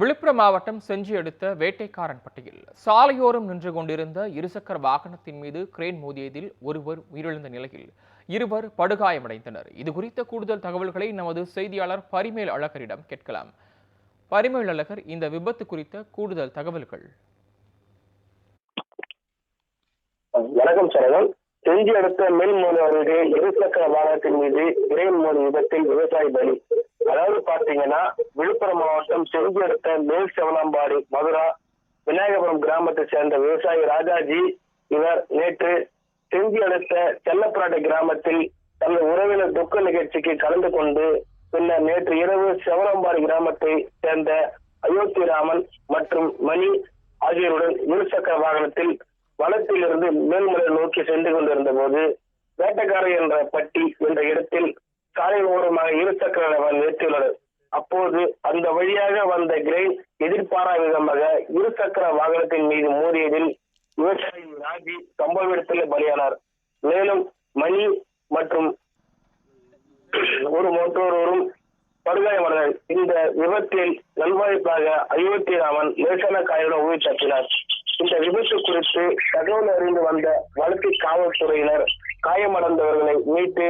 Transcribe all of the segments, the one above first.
விழுப்புரம் மாவட்டம் செஞ்சி அடுத்த வேட்டைக்காரன் பட்டியில். சாலையோரம் நின்று கொண்டிருந்த இருசக்கர வாகனத்தின் மீது கிரேன் மோதியதில் ஒருவர் உயிரிழந்த நிலையில் இருவர் படுகாயமடைந்தனர். இது குறித்த கூடுதல் தகவல்களை நமது செய்தியாளர் பரிமேல் அழகரிடம் கேட்கலாம். பரிமேல் அழகர் இந்த விபத்து குறித்த கூடுதல் தகவல்கள். வணக்கம் சரவணன். செஞ்சி அடுத்த மேல்மோடு அருகே இருசக்கர வாகனத்தின் மீது கிரேன் மோதி விபத்தில் விவசாயி பலி. அதாவது பாத்தீங்கன்னா விழுப்புரம் மாவட்டம் செஞ்சி அடுத்த மேல் செவனாம்பாடி மதுரா விநாயகபுரம் கிராமத்தை சேர்ந்த விவசாயி ராஜாஜி இவர் நேற்று செஞ்சி அடுத்த செல்லப்பிராட்டை கிராமத்தில் தனது உறவினர் துக்க நிகழ்ச்சிக்கு கலந்து கொண்டு பின்னர் நேற்று இரவு செவனாம்பாடி கிராமத்தை சேர்ந்த அயோத்திராமன் மற்றும் மணி ஆகியோருடன் இருசக்கர வாகனத்தில் வனத்திலிருந்து மேல்மலை நோக்கி சென்று கொண்டிருந்த போது வேட்டக்காரர் என்ற பட்டி என்ற இடத்தில் சாலை ஓரமாக இருசக்கர வாகனம் அப்போது அந்த வழியாக வந்த கிரெயின் எதிர்பாரா விதமாக இருசக்கர வாகனத்தின் மீது மோதியதில் விவசாயி ராஜி சம்பவ இடத்திலே பலியானார். மேலும் மணி மற்றும் ஒரு மற்றொருவரும் படுகாயமடைந்தார் இந்த விபத்தில் நல்வாய்ப்பாக அயோத்தி ராமன் லேசான காயுடன் உயிர் தப்பினார் இந்த விபத்து குறித்து தகவல் அறிந்து வந்த வழக்கு காவல்துறையினர் காயமடைந்தவர்களை மீட்டு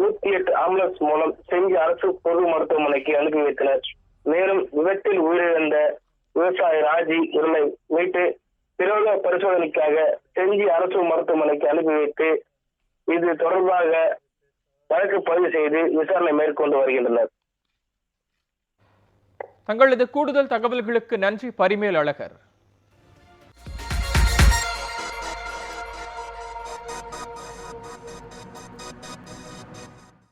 நூத்தி எட்டு ஆம்புலன்ஸ் மூலம் செஞ்சி அரசு பொது மருத்துவமனைக்கு அனுப்பி வைத்தனர். மேலும் விபத்தில் உயிரிழந்த விவசாயி ராஜி உருளை மீட்டு பிரேத பரிசோதனைக்காக செஞ்சி அரசு மருத்துவமனைக்கு அனுப்பி வைத்து இது தொடர்பாக வழக்கு பதிவு செய்து விசாரணை மேற்கொண்டு வருகின்றனர். தங்களது கூடுதல் தகவல்களுக்கு நன்றி பரிமேல் அழகர்